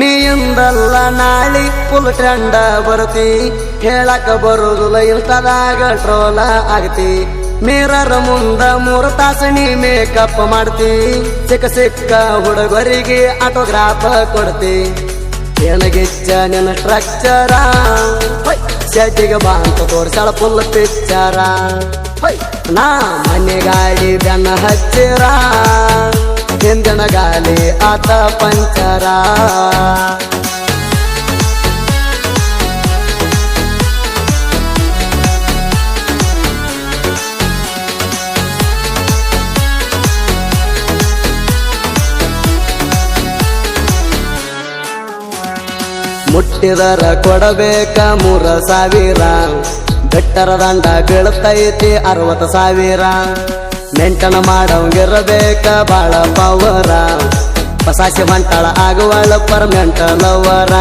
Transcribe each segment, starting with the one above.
ನೀಯಿಂದಲ್ಲ ನಾಳಿ ಫುಲ್ ಟ್ರೆಂಡ ಬರ್ತಿ ಹೇಳಕ ಬರುದಿಲ್ಲ ಇಲ್ತದಾಗ ಟ್ರೋಲ ಆಗತಿ. ಮಿರರ್ ಮುಂದ ಮೂರು ತಾಸು ನೀ ಮೇಕಪ್ ಮಾಡ್ತಿ. ಸಿಕ್ಕ ಸಿಕ್ಕ ಹುಡುಗರಿಗೆ ಆಟೋಗ್ರಾಫ್ ಕೊಡ್ತಿ. ಏನಗಿಚ್ಚ ನಿನ್ನ ಸ್ಟ್ರಕ್ಚರ ಚಟಿಗೆ ಬಾ ಅಂತ ತೋರ್ಸಾಳ ಫುಲ್ ಪಿಕ್ಚರ ನಾ ಮನೆ ಗಾಡಿ ಬೆನ್ನ ಹಚ್ಚಿರ. ಹಿಂದಿನ ಗಾಲಿ ಆತ ಪಂಚರ. ಮುಟ್ಟಿದರ ಕೊಡಬೇಕ ಮೂರ ಸಾವಿರ. ಬೆಟ್ಟರ ದಂಡ ಬೀಳುತ್ತೈತಿ ಅರವತ್ತು ಸಾವಿರ. ಮೆಂಟನ ಮಾಡವಂಗಿರಬೇಕ ಬಾಳ ಪವರ ಪಸಾಸಿ ಮಂಟಾಳ ಆಗುವಳ ಪರ ಲವರ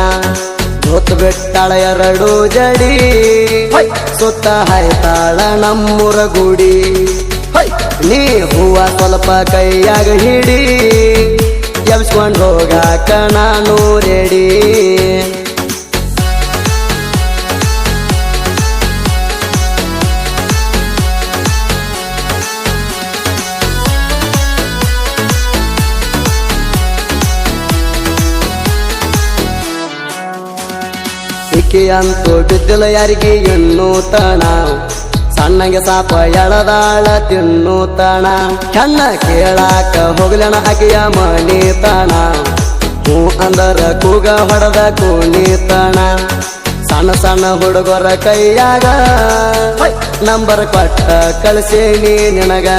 ಗೊತ್ತು ಬಿಟ್ಟಾಳ ಎರಡು ಜಡಿ. ಸುತ್ತ ಹಾಯ್ತಾಳ ನಮ್ಮೂರ ಗುಡಿ. ನೀ ಹೂವ ಸ್ವಲ್ಪ ಕೈಯಾಗ ಹಿಡಿ. ಎಬ್ಸ್ಕೊಂಡು ಹೋಗಾಕ ನಾನು ರೆಡಿ. ಇಕ್ಕಿ ಅಂತೂ ಬಿದ್ದಿಲ್ಲ ಯಾರಿಗೆ ಎಣ್ಣು ತಣ ಸಣ್ಣಗೆ ಸಾಪ ಎಳದಾಳ ತಿನ್ನು ತಣ ಹೆಣ್ಣ ಕೇಳಾಕ ಹೋಗ್ಲಣ ಆಕೆಯ ಮಣಿ ತಣ ಹೂ ಅಂದರ ಕೂಗ ಹೊಡೆದ ಕೂನಿ ತಣ ಸಣ್ಣ ಸಣ್ಣ ಹುಡುಗರ ಕೈಯಾಗ ನಂಬರ್ ಕೊಟ್ಟ ಕಳಿಸೇನಿ ನಿನಗ.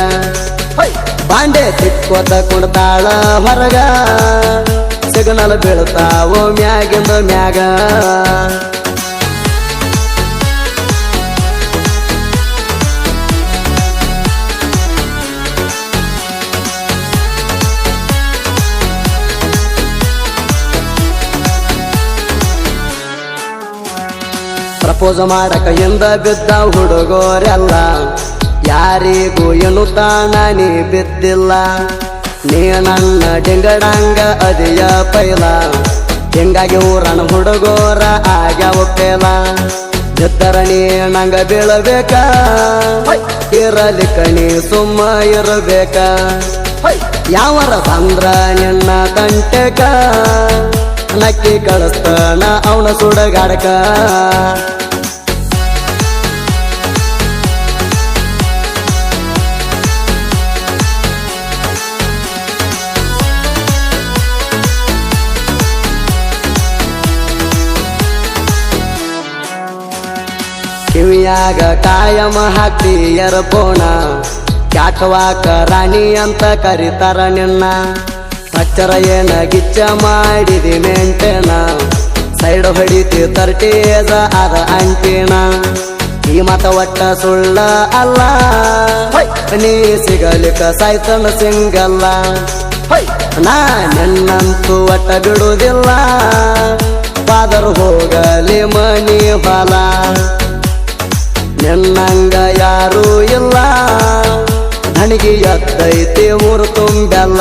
ಬಾಂಡೆ ತಿಕ್ಕೋತ ಕುಡ್ತಾಳ ಹೊರಗ. ಸಿಗ್ನಲ್ ಬೀಳ್ತಾವೋ ಮ್ಯಾಗಿಂದ ಮ್ಯಾಗ. ಪ್ರಪೋಸ್ ಮಾಡಕ ಹಿಂದ ಬಿದ್ದ ಹುಡುಗೋರೆಲ್ಲ ಯಾರಿಗೂ ಏನು ತಾಣ ನೀ ಬಿದ್ದಿಲ್ಲ. ನೀ ನನ್ನ ಡಿಂಗಡಂಗ ಅದಿಯ ಪೈಲ ಹಿಂಗಾಗಿ ಊರನ ಹುಡುಗೋರ ಆಗ್ಯಾವ ಪೇಲ ಬಿದ್ದರ ನೀ ನಂಗ ಬೀಳಬೇಕ ಇರಲಿ ನೀ ಸುಮ್ಮ ಇರಬೇಕ. ಯಾವರ ಬಂದ್ರ ನಿನ್ನ ತಂಟೆಕ ನಕ್ಕಿ ಕಳಿಸ್ತಾನ ಅವನ ಸುಡಗಾಡಕ. ಕಿವಿಯಾಗ ಕಾಯಮ ಹಾಕಿ ಎರಪೋಣ ಕ್ಯಾಕವಾಕ ರಾಣಿ ಅಂತ ಕರಿತಾರ ನಿನ್ನ. ಅಚ್ಚರ ಏನ ಗಿಚ್ಚ ಮಾಡಿದಿ ಮೆಂಟೇನ. ಸೈಡ್ ಹೊಡಿತಿ ತರ್ಟೇಜ ಅದ ಅಂಟಿನ. ಈ ಮತ ಒಟ್ಟ ಸುಳ್ಳ ಅಲ್ಲ. ನೀ ಸಿಗಲಿಕ ಸಾಯ್ತನ ಸಿಂಗಲ್ಲ. ನಾ ನನ್ನಂತೂ ಒಟ್ಟ ಬಿಡುವುದಿಲ್ಲ ಫಾದರ್ ಹೋಗಲಿ ಮನಿ ಹೊಲ. ನಿನ್ನಂಗ ಯಾರೂ ಇಲ್ಲ. ನನಗೆ ಎದ್ದೈತಿ ಊರು ತುಂಬೆಲ್ಲ.